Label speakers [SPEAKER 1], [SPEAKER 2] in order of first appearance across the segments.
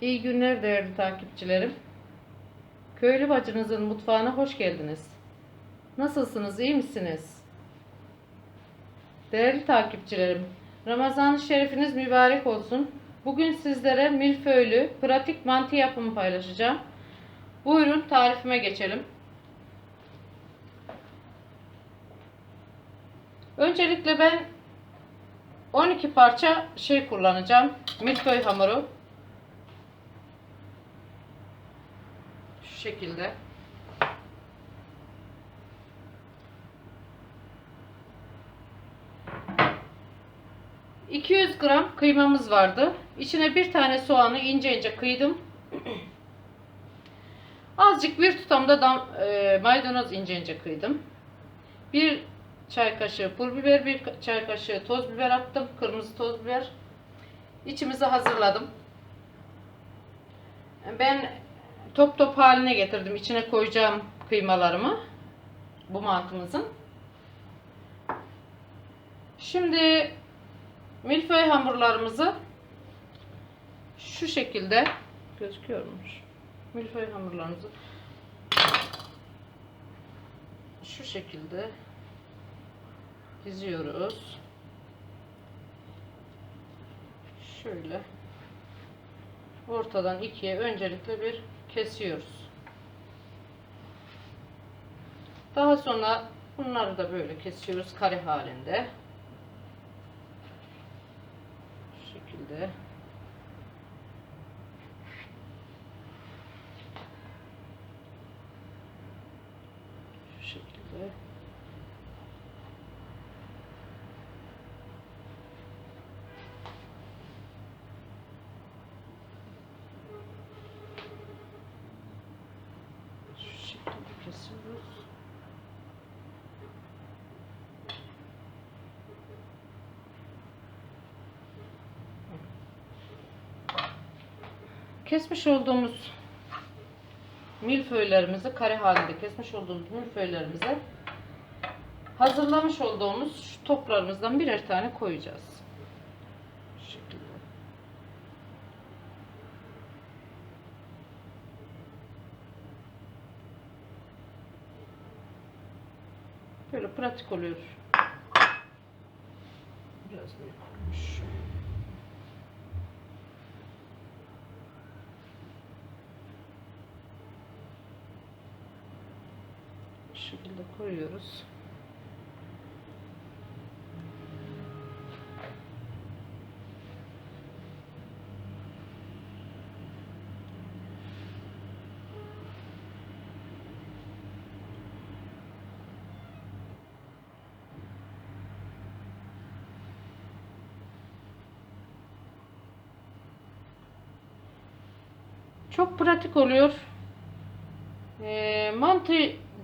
[SPEAKER 1] İyi günler değerli takipçilerim. Köylü bacınızın mutfağına hoş geldiniz. Nasılsınız, iyi misiniz? Değerli takipçilerim, Ramazan-ı Şerifiniz mübarek olsun. Bugün sizlere milföylü pratik mantı yapımı paylaşacağım. Buyurun tarifime geçelim. Öncelikle ben 12 parça şey kullanacağım. Milföy hamuru. Şu şekilde. ...200 gram kıymamız vardı. İçine bir tane soğanı ince ince kıydım. Azıcık bir tutamda dam, e, maydanoz ince ince kıydım. Bir çay kaşığı pul biber, bir çay kaşığı toz biber attım. Kırmızı toz biber. İçimizi hazırladım. Ben top top haline getirdim. İçine koyacağım kıymalarımı. Bu mantımızın. Şimdi milföy hamurlarımızı şu şekilde gözüküyormuş. Milföy hamurlarımızı şu şekilde diziyoruz. Şöyle ortadan ikiye öncelikle bir kesiyoruz. Daha sonra bunları da böyle kesiyoruz kare halinde. Şu şekilde. Şu şekilde. Şu şekilde kesiyoruz. Kesmiş olduğumuz milföylerimizi kare halinde kesmiş olduğumuz milföylerimize hazırlamış olduğumuz şu toplarımızdan birer tane koyacağız. Şu şekilde. Böyle pratik oluyor. Biraz büyük olmuş. Bu şekilde koyuyoruz. Çok pratik oluyor. Ee, mantı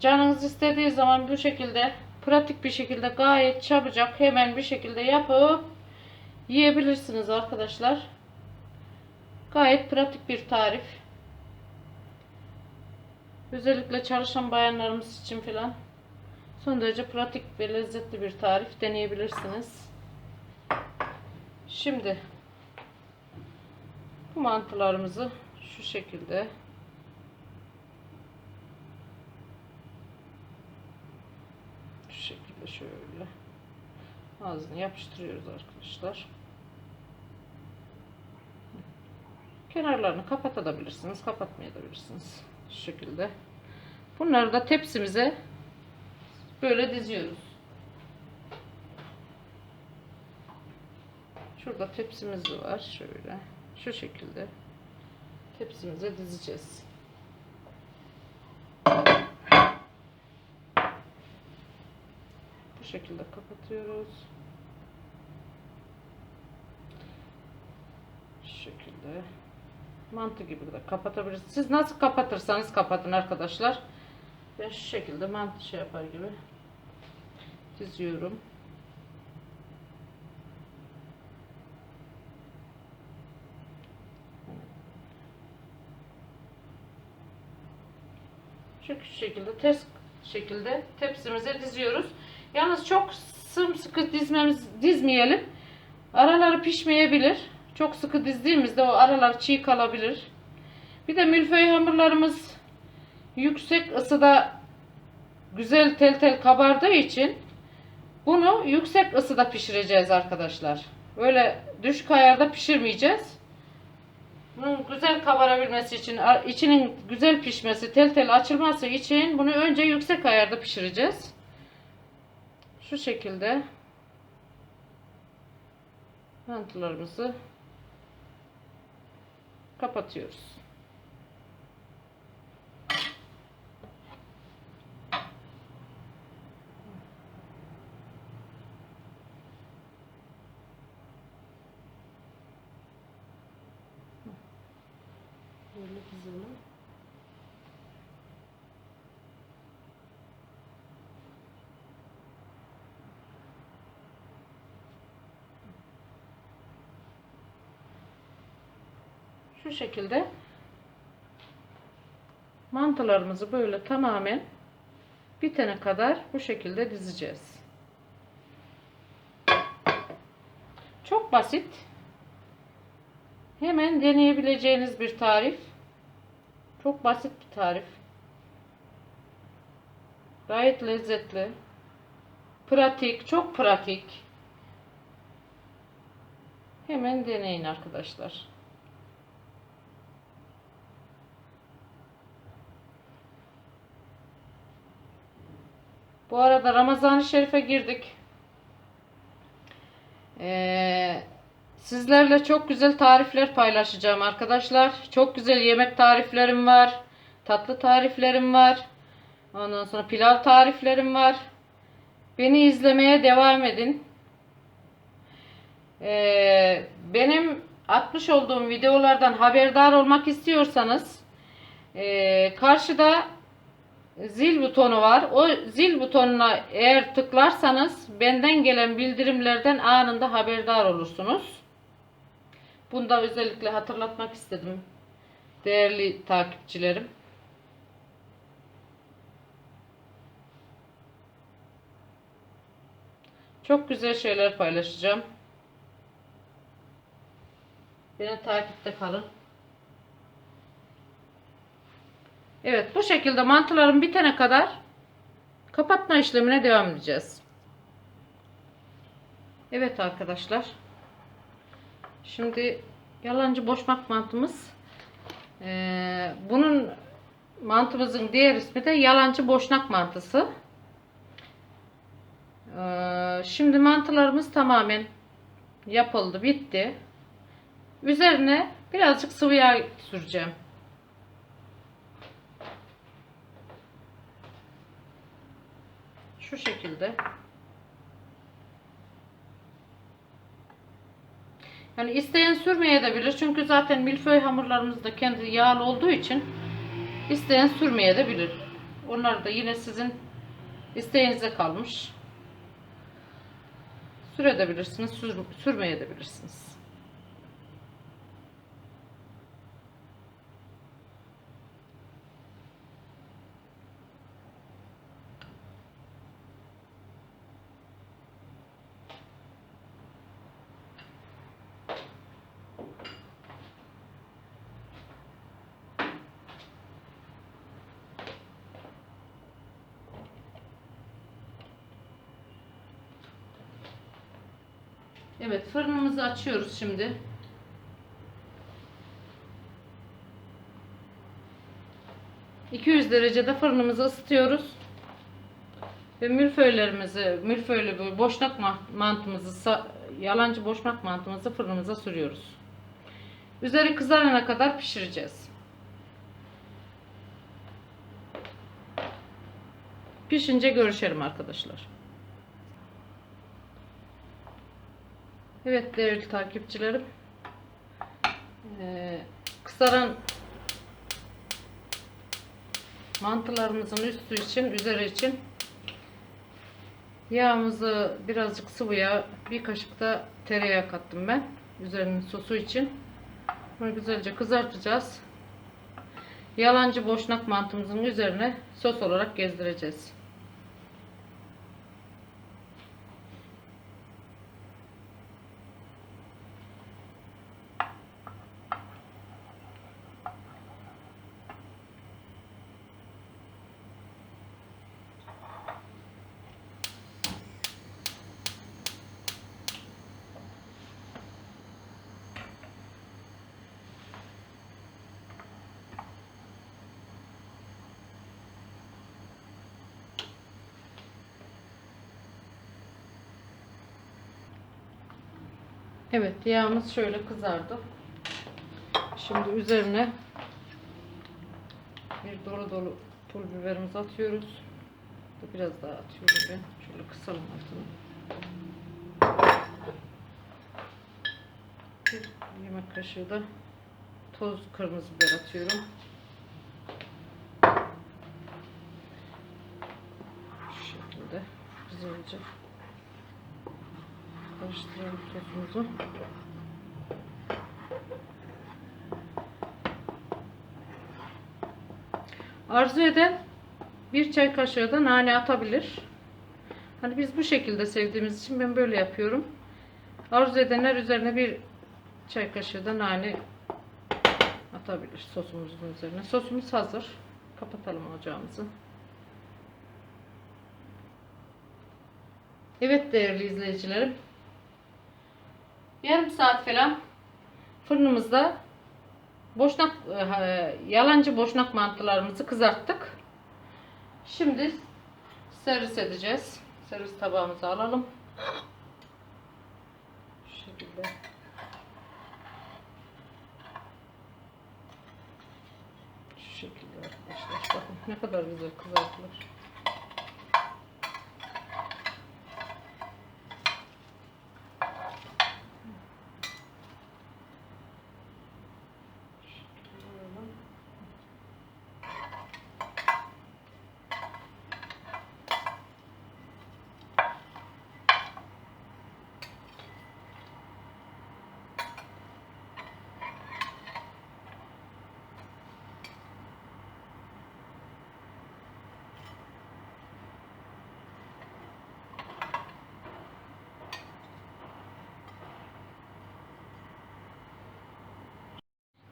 [SPEAKER 1] canınız istediği zaman bu şekilde pratik bir şekilde gayet çabucak hemen bir şekilde yapıp yiyebilirsiniz arkadaşlar. Gayet pratik bir tarif. Özellikle çalışan bayanlarımız için falan son derece pratik ve lezzetli bir tarif deneyebilirsiniz. Şimdi bu mantılarımızı şu şekilde şu şekilde şöyle ağzını yapıştırıyoruz arkadaşlar. Kenarlarını kapatabilirsiniz, kapatmayabilirsiniz. Şu şekilde. Bunları da tepsimize böyle diziyoruz. Şurada tepsimiz var şöyle. Şu şekilde tepsimize dizeceğiz. Bu şekilde kapatıyoruz. Şu şekilde mantı gibi de kapatabilirsiniz. Siz nasıl kapatırsanız kapatın arkadaşlar. Ben şu şekilde mantı şey yapar gibi diziyorum. Şu şekilde ters şekilde tepsimize diziyoruz. Yalnız çok sımsıkı dizmemiz dizmeyelim. Araları pişmeyebilir. Çok sıkı dizdiğimizde o aralar çiğ kalabilir. Bir de milföy hamurlarımız yüksek ısıda güzel tel tel kabardığı için bunu yüksek ısıda pişireceğiz arkadaşlar. Böyle düşük ayarda pişirmeyeceğiz. Bunun güzel kabarabilmesi için, içinin güzel pişmesi, tel tel açılması için bunu önce yüksek ayarda pişireceğiz. Şu şekilde mantılarımızı kapatıyoruz. Böyle dizelim. Şu şekilde mantılarımızı böyle tamamen bitene kadar bu şekilde dizeceğiz. Çok basit. Hemen deneyebileceğiniz bir tarif. Çok basit bir tarif. Gayet lezzetli. Pratik, çok pratik. Hemen deneyin arkadaşlar. Bu arada Ramazan-ı Şerif'e girdik. Ee, sizlerle çok güzel tarifler paylaşacağım arkadaşlar. Çok güzel yemek tariflerim var. Tatlı tariflerim var. Ondan sonra pilav tariflerim var. Beni izlemeye devam edin. Ee, benim atmış olduğum videolardan haberdar olmak istiyorsanız e, karşıda zil butonu var. O zil butonuna eğer tıklarsanız benden gelen bildirimlerden anında haberdar olursunuz. Bunu da özellikle hatırlatmak istedim. Değerli takipçilerim. Çok güzel şeyler paylaşacağım. Beni takipte kalın. Evet bu şekilde mantılarım bitene kadar kapatma işlemine devam edeceğiz. Evet arkadaşlar. Şimdi yalancı boşmak mantımız. Ee, bunun mantımızın diğer ismi de yalancı boşnak mantısı. Ee, şimdi mantılarımız tamamen yapıldı, bitti. Üzerine birazcık sıvı yağ süreceğim. Şu şekilde. Yani isteyen sürmeye de bilir. Çünkü zaten milföy hamurlarımız da kendi yağlı olduğu için isteyen sürmeye de bilir. Onlar da yine sizin isteğinize kalmış. Sürebilirsiniz, sür, sürmeye de bilirsiniz. Evet fırınımızı açıyoruz şimdi. ...200 derecede fırınımızı ısıtıyoruz. Ve milföylerimizi, milföylü boşnak mantımızı, yalancı boşnak mantımızı fırınımıza sürüyoruz. Üzeri kızarana kadar pişireceğiz. Pişince görüşelim arkadaşlar. Evet değerli takipçilerim. Ee, kısaran mantılarımızın üstü için, üzeri için yağımızı birazcık sıvı yağ, bir kaşık da tereyağı kattım ben. Üzerinin sosu için. Bunu güzelce kızartacağız. Yalancı boşnak mantımızın üzerine sos olarak gezdireceğiz. Evet yağımız şöyle kızardı. Şimdi üzerine bir dolu dolu pul biberimizi atıyoruz. Biraz daha atıyorum ben. Şöyle kısalım altını. Bir yemek kaşığı da toz kırmızı biber atıyorum. Şu şekilde güzelce karıştıralım sosumuzu. Arzu eden bir çay kaşığı da nane atabilir. Hani biz bu şekilde sevdiğimiz için ben böyle yapıyorum. Arzu edenler üzerine bir çay kaşığı da nane atabilir sosumuzun üzerine. Sosumuz hazır. Kapatalım ocağımızı. Evet değerli izleyicilerim. Yarım saat falan fırınımızda boşnak e, yalancı boşnak mantılarımızı kızarttık. Şimdi servis edeceğiz. Servis tabağımızı alalım. Şu şekilde. Şu şekilde arkadaşlar. Bakın ne kadar güzel kızartılır.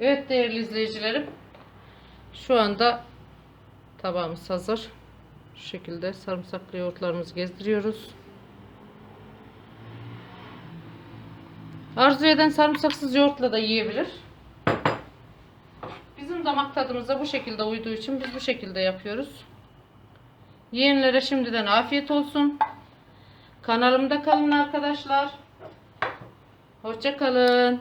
[SPEAKER 1] Evet değerli izleyicilerim. Şu anda tabağımız hazır. Şu şekilde sarımsaklı yoğurtlarımızı gezdiriyoruz. Arzu eden sarımsaksız yoğurtla da yiyebilir. Bizim damak tadımıza bu şekilde uyduğu için biz bu şekilde yapıyoruz. Yiyenlere şimdiden afiyet olsun. Kanalımda kalın arkadaşlar. Hoşça kalın.